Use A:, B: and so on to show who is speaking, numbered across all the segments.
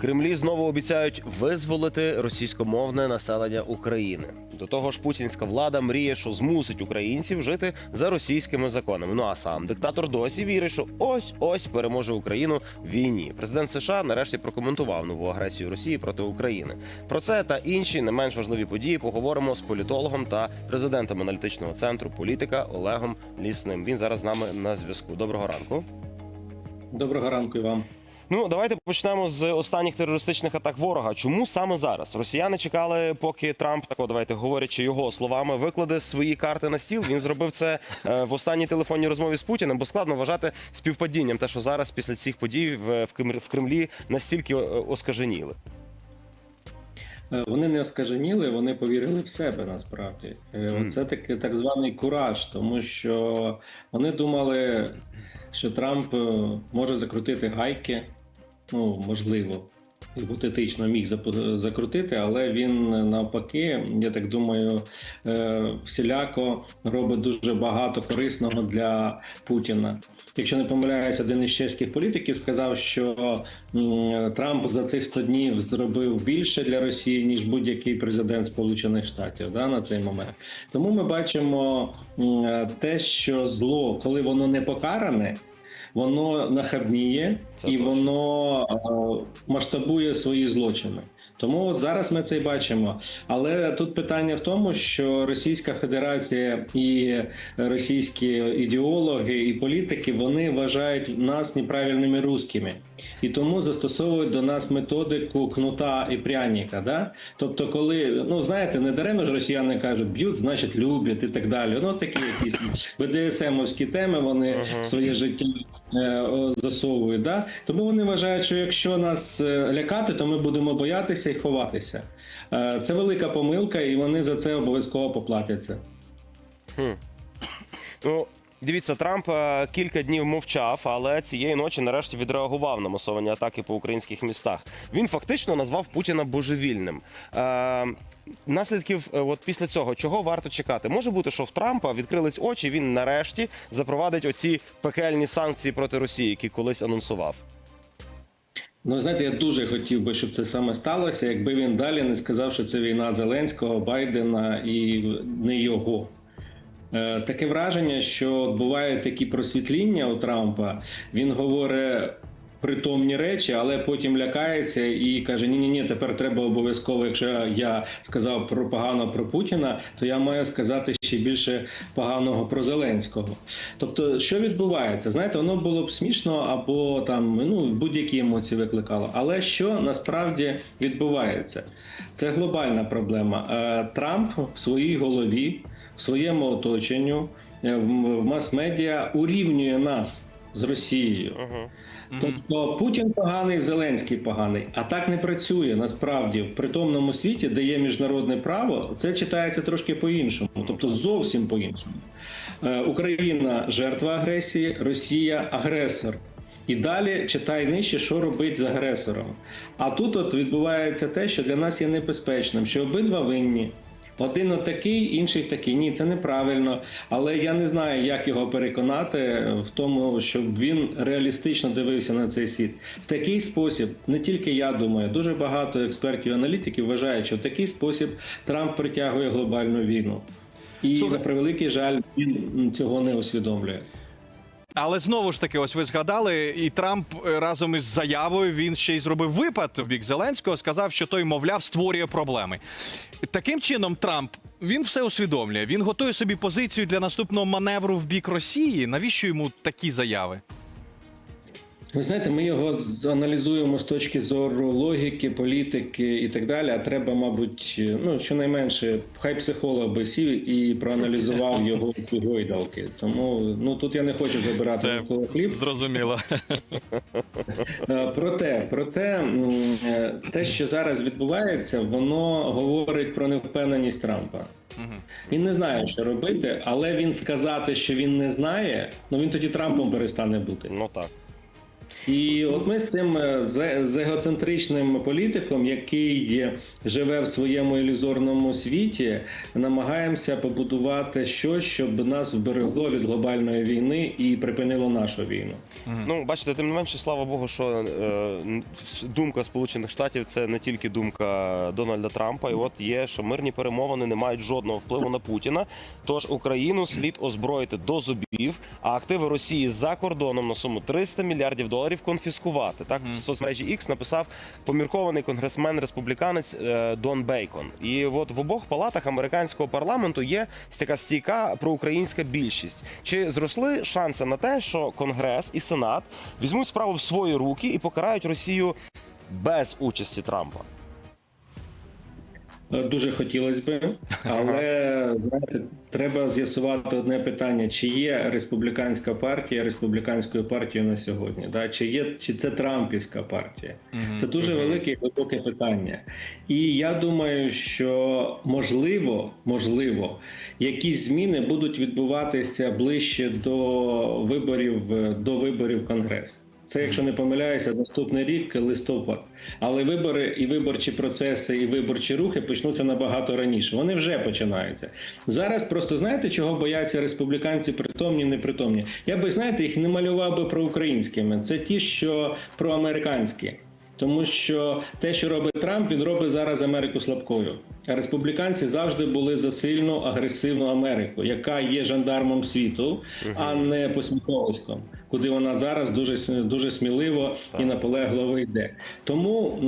A: Кремлі знову обіцяють визволити російськомовне населення України. До того ж, путінська влада мріє, що змусить українців жити за російськими законами. Ну а сам диктатор досі вірить, що ось ось переможе Україну в війні. Президент США нарешті прокоментував нову агресію Росії проти України. Про це та інші не менш важливі події поговоримо з політологом та президентом аналітичного центру політика Олегом Лісним. Він зараз з нами на зв'язку. Доброго ранку.
B: Доброго ранку і вам.
A: Ну, давайте почнемо з останніх терористичних атак ворога. Чому саме зараз? Росіяни чекали, поки Трамп тако, давайте говорячи його словами, викладе свої карти на стіл. Він зробив це е, в останній телефонній розмові з Путіним, бо складно вважати співпадінням те, що зараз після цих подій в, Кремлі- настільки е, оскаженіли.
B: Е, Вони не оскаженіли, вони повірили в себе насправді. Це таки так званий кураж, тому що вони думали, що Трамп може закрутити гайки. Ну, можливо, гіпотетично міг закрутити, але він навпаки, я так думаю, е, всіляко робить дуже багато корисного для Путіна. Якщо не помиляюсь, один із чеських політиків сказав, що Трамп за цих 100 днів зробив більше для Росії ніж будь-який президент Сполучених Штатів да, на цей момент. Тому ми бачимо те, що зло, коли воно не покаране. Воно нахабніє
A: Це
B: і
A: точно.
B: воно е, масштабує свої злочини. Тому от зараз ми це й бачимо. Але тут питання в тому, що Російська Федерація і російські ідеологи і політики вони вважають нас неправильними русскими. І тому застосовують до нас методику кнута і пряника. Да? Тобто, коли ну знаєте, не даремно ж росіяни кажуть, б'ють, значить люблять і так далі. Ну такі якісь БДСМовські теми вони
A: Ага.
B: в своє життя засовують. Да? Тому вони вважають, що якщо нас е, лякати, то ми будемо боятися і ховатися. Е, Це велика помилка, і вони за це обов'язково поплатяться.
A: Ну, дивіться, Трамп е, кілька днів мовчав, але цієї ночі нарешті відреагував на масовані атаки по українських містах. Він фактично назвав Путіна божевільним. Е, наслідків, е, от після цього, чого варто чекати? Може бути, що в Трампа відкрились очі, він нарешті запровадить оці пекельні санкції проти Росії, які колись анонсував.
B: Ну, знаєте, я дуже хотів би, щоб це саме сталося, якби він далі не сказав, що це війна Зеленського, Байдена і не його. Е, Таке враження, що бувають такі просвітління у Трампа. Він говорить притомні речі, але потім лякається і каже: Ні, ні, ні, тепер треба обов'язково. Якщо я сказав про погано про Путіна, то я маю сказати ще більше поганого про Зеленського. Тобто, що відбувається? Знаєте, воно було б смішно або там ну будь-які емоції викликало. Але що насправді відбувається? Це глобальна проблема. Е, Трамп в своїй голові, в своєму оточенню, е, в мас-медіа урівнює нас з Росією. Тобто Путін поганий, Зеленський поганий. А так не працює насправді в притомному світі, де є міжнародне право, це читається трошки по-іншому, тобто зовсім по-іншому. Е, Україна жертва агресії, Росія агресор. І далі читай нижче, що робить з агресором. А тут от відбувається те, що для нас є небезпечним, що обидва винні. Один отакий, інший такий. Ні, це неправильно. Але я не знаю, як його переконати в тому, щоб він реалістично дивився на цей світ. В такий спосіб, не тільки я думаю, дуже багато експертів і аналітиків вважають, що в такий спосіб Трамп притягує глобальну війну. І
A: Слухай-
B: на превеликий жаль, він цього не усвідомлює.
C: Але знову ж таки, ось ви згадали, і Трамп е, разом із заявою він ще й зробив випад в бік Зеленського, сказав, що той, мовляв, створює проблеми. Таким чином, Трамп він все усвідомлює. Він готує собі позицію для наступного маневру в бік Росії. Навіщо йому такі заяви?
B: Ви знаєте, ми його аналізуємо з точки зору логіки, політики і так далі. А треба, мабуть, ну щонайменше, хай психолог би сів і проаналізував його гойдалки. Тому ну тут я не хочу забирати
C: Це
B: ніколи хліб.
C: Зрозуміло.
B: Е, Проте, проте е, те, що зараз відбувається, воно говорить про невпевненість Трампа. Він не знає, що робити, але він сказати, що він не знає, ну він тоді Трампом перестане бути.
A: Ну так.
B: І от ми з цим е, з, з егоцентричним політиком, який живе в своєму ілюзорному світі, намагаємося побудувати щось, щоб нас вберегло від глобальної війни і припинило нашу війну.
A: Ну, бачите, тим не менше, слава Богу, що е, думка Сполучених Штатів це не тільки думка Дональда Трампа. І от є, що мирні перемовини не мають жодного впливу на Путіна. Тож Україну слід озброїти до зубів, а активи Росії за кордоном на суму 300 мільярдів доларів конфіскувати. Так в соцмережі X написав поміркований конгресмен республіканець е, Дон Бейкон. І от в обох палатах американського парламенту є така стійка проукраїнська більшість. Чи зросли шанси на те, що Конгрес і Сенат візьмуть справу в свої руки і покарають Росію без участі Трампа?
B: Дуже хотілося би, але знаєте, треба з'ясувати одне питання: чи є республіканська партія республіканською партією на сьогодні? Да? Чи є чи це Трампівська партія? Це дуже велике і глибоке питання. І я думаю, що можливо, можливо, якісь зміни будуть відбуватися ближче до виборів до виборів Конгресу. Це, якщо не помиляюся, наступний рік листопад. Але вибори і виборчі процеси, і виборчі рухи почнуться набагато раніше. Вони вже починаються. Зараз просто знаєте, чого бояться республіканці, притомні, непритомні. Я би знаєте, їх не малював би проукраїнськими. Це ті, що проамериканські. Тому що те, що робить Трамп, він робить зараз Америку слабкою. Республіканці завжди були за сильну агресивну Америку, яка є жандармом світу, а не посміховиськом, куди вона зараз дуже дуже сміливо і наполегливо йде. Тому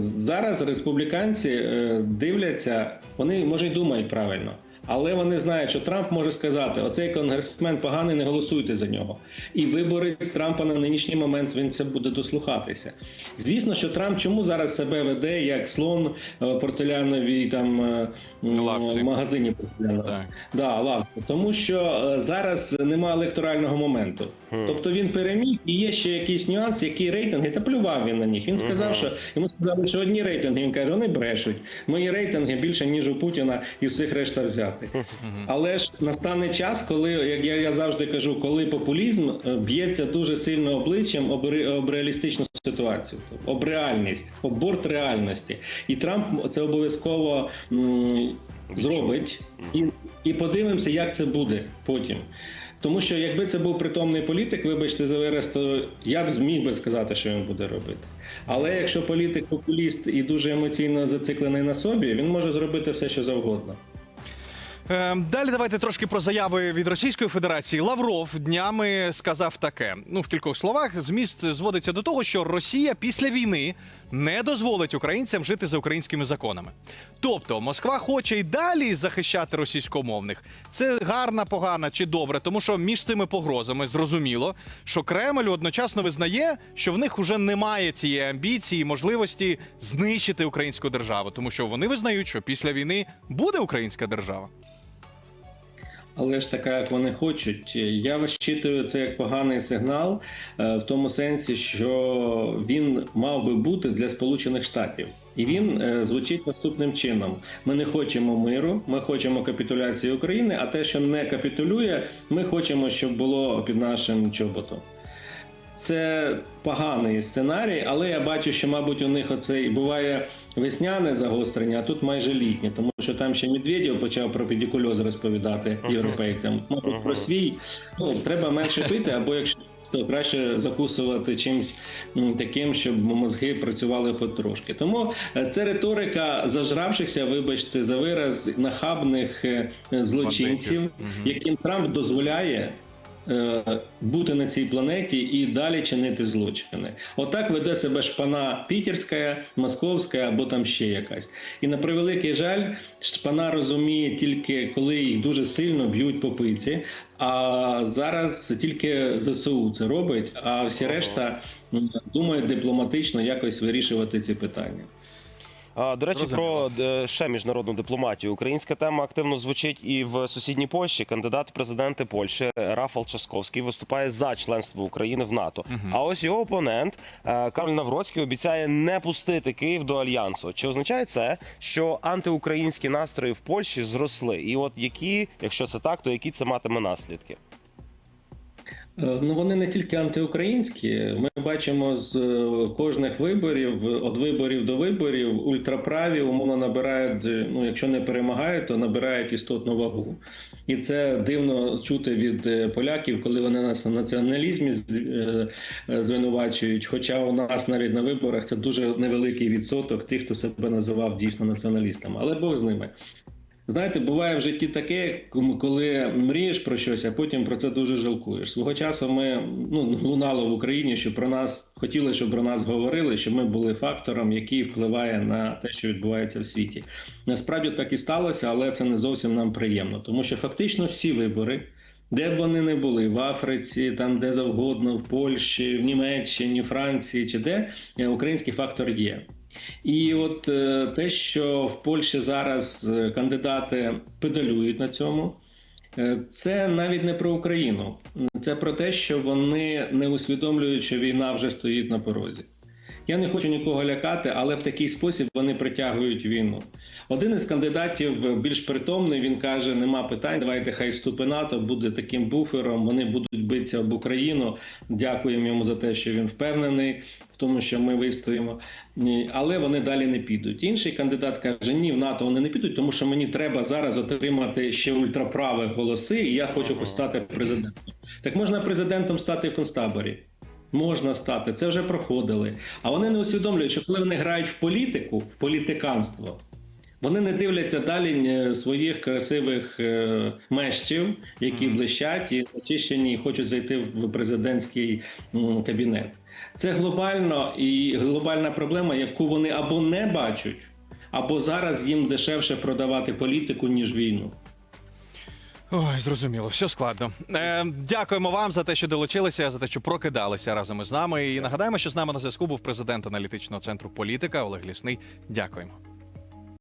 B: зараз республіканці е, дивляться, вони може й думають правильно. Але вони знають, що Трамп може сказати: оцей конгресмен поганий, не голосуйте за нього. І вибори з Трампа на нинішній момент він це буде дослухатися. Звісно, що Трамп чому зараз себе веде як слон е, в порцеляновій там е,
C: Лавці.
B: магазині порцеляновій.
C: Так.
B: Да, лавці. Тому що е, зараз немає електорального моменту. Тобто він переміг, і є ще якийсь нюанс, які рейтинги, та плював він на них. Він сказав, що йому сказали, що одні рейтинги. Він каже, вони брешуть. Мої рейтинги більше, ніж у Путіна і всіх решта взяти. Але ж настане час, коли, як я, я завжди кажу, коли популізм е, б'ється дуже сильно обличчям об, об реалістичну ситуацію, об реальність, об борт реальності. І Трамп це обов'язково зробить. І, і подивимося, як це буде потім. Тому що якби це був притомний політик, вибачте за вираз, то я б зміг би сказати, що він буде робити. Але якщо політик популіст і дуже емоційно зациклений на собі, він може зробити все, що завгодно.
C: Е, Далі давайте трошки про заяви від Російської Федерації. Лавров днями сказав таке. Ну, в кількох словах, зміст зводиться до того, що Росія після війни не дозволить українцям жити за українськими законами. Тобто Москва хоче й далі захищати російськомовних. Це гарна, погана чи добре, тому що між цими погрозами зрозуміло, що Кремль одночасно визнає, що в них уже немає цієї амбіції, можливості знищити українську державу, тому що вони визнають, що після війни буде українська держава.
B: Але ж така, як вони хочуть, я вважаю це як поганий сигнал е, в тому сенсі, що він мав би бути для Сполучених Штатів, і він е, звучить наступним чином: ми не хочемо миру, ми хочемо капітуляції України. А те, що не капітулює, ми хочемо, щоб було під нашим чоботом. Це поганий сценарій, але я бачу, що, мабуть, у них оцей буває весняне загострення, а тут майже літнє, тому що там ще Медведєв почав про педикульоз розповідати європейцям. Мабуть, про свій. Ну треба менше пити, або якщо то краще закусувати чимось таким, щоб мозги працювали хоч трошки. Тому е, це риторика зажравшихся, вибачте, за вираз нахабних е, злочинців, яким Трамп дозволяє бути на цій планеті і далі чинити злочини. Отак веде себе шпана Пітерська, Московська або там ще якась. І на превеликий жаль, шпана розуміє тільки коли їх дуже сильно б'ють по пиці. А зараз тільки ЗСУ це робить, а всі решта думають дипломатично якось вирішувати ці питання.
A: До речі,
C: Зрозуміло.
A: про е, ще міжнародну дипломатію. Українська тема активно звучить і в сусідній Польщі. Кандидат президенти Польщі Рафал Часковський виступає за членство України в НАТО. А ось його опонент е, Карл Навроцький обіцяє не пустити Київ до альянсу. Чи означає це, що антиукраїнські настрої в Польщі зросли? І от які, якщо це так, то які це матиме наслідки?
B: Е, Ну, вони не тільки антиукраїнські. Ми бачимо з е, кожних виборів, від виборів до виборів, ультраправі умовно набирають, е, ну якщо не перемагають, то набирають істотну вагу. І це дивно чути від поляків, коли вони нас в націоналізмі звинувачують. Хоча у нас навіть на виборах це дуже невеликий відсоток тих, хто себе називав дійсно націоналістами. Але Бог з ними. Знаєте, буває в житті таке, коли мрієш про щось, а потім про це дуже жалкуєш. Свого часу ми ну лунало в Україні, що про нас хотіли, щоб про нас говорили, що ми були фактором, який впливає на те, що відбувається в світі. Насправді так і сталося, але це не зовсім нам приємно, тому що фактично всі вибори. Де б вони не були в Африці, там де завгодно, в Польщі, в Німеччині, Франції чи де е, український фактор є. І от е, те, що в Польщі зараз е, кандидати педалюють на цьому, е, це навіть не про Україну, це про те, що вони не усвідомлюють, що війна вже стоїть на порозі. Я не хочу нікого лякати, але в такий спосіб вони притягують війну. Один із кандидатів більш притомний. Він каже: нема питань. Давайте хай вступи НАТО буде таким буфером. Вони будуть битися об Україну. Дякуємо йому за те, що він впевнений в тому, що ми вистоїмо. Але вони далі не підуть. Інший кандидат каже: ні, в НАТО вони не підуть, тому що мені треба зараз отримати ще ультраправих голоси, і я хочу стати президентом. Так можна президентом стати в концтаборі. Можна стати, це вже проходили. А вони не усвідомлюють, що коли вони грають в політику, в політиканство, вони не дивляться далі е, своїх красивих е, мещів, які блищать і очищені, і хочуть зайти в президентський кабінет. Це глобально і глобальна проблема, яку вони або не бачать, або зараз їм дешевше продавати політику ніж війну.
C: Ой, зрозуміло, все складно. Е, дякуємо вам за те, що долучилися, за те, що прокидалися разом із нами. І нагадаємо, що з нами на зв'язку був президент аналітичного центру політика Олег Лісний. Дякуємо.